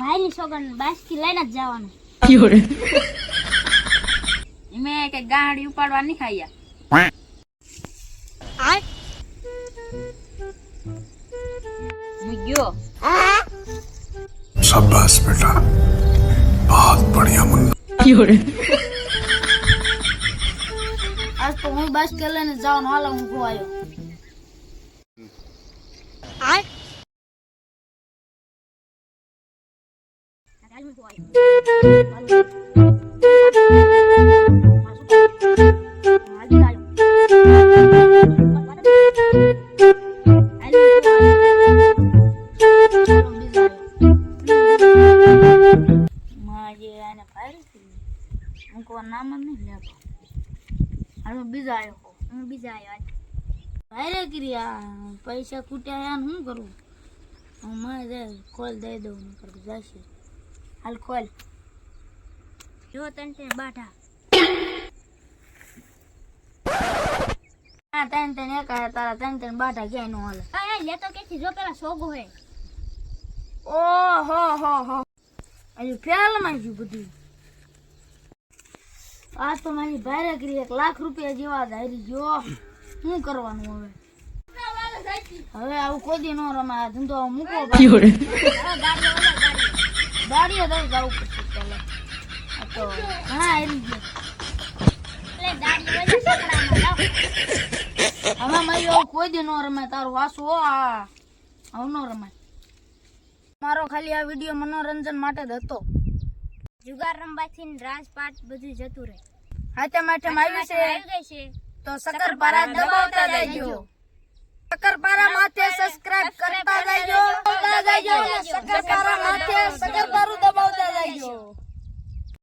ભાઈની સોગન બાસકી લઈને જ જવાનું. મેં કે ગાડી ઉપાડવા નહીં ખાયા હું ગયો शाबाश बेटा बहुत बढ़िया मुन्ना આજ તો હું બાસકી લઈને જવાનું હાલો હું ખોવાયો નામ જ નહીં લેતો. હાલો બીજા આવ્યો હું બીજા આવ્યો ભાઈ ક્રિયા પૈસા કૂટ્યા ને શું કરું હું જાય ખોલ દઈ દઉં કરું જશે. હાલ ખોલ. જો તને તે બાઠા. હા તને તને એક તારા તને તને બાઠા ક્યાંય નો હાલે. હા લેતો કે જો પેલા સોગો હે. ઓ હો હો. હો હજુ ફેલમાં બધું. આ તો મારી ભારે કરી એક લાખ રૂપિયા જેવા ધારી ગયો. શું કરવાનું હવે? હવે આવું કોઈ નો રમાય આ ધંધો મૂકો. ગાડીએ તો જવું પડશે પેલા તો ઘણા હારી ગયા. હવે મારી આવું કોઈ દી નો રમાય તારું વાસુ હો આ. હવે નો રમાય. મારો ખાલી આ વીડિયો મનોરંજન માટે જ હતો. જુગાર રમવાથી રાજપાટ બધું જતું રહે. હા હાથે માથે માયું છે. તો સકરપારા દબાવતા જજો સકરપારા માથે સબસ્ક્રાઇબ કરતા જજો કરતા જજો સકરપારા માથે સકરપારું દબાવતા જજો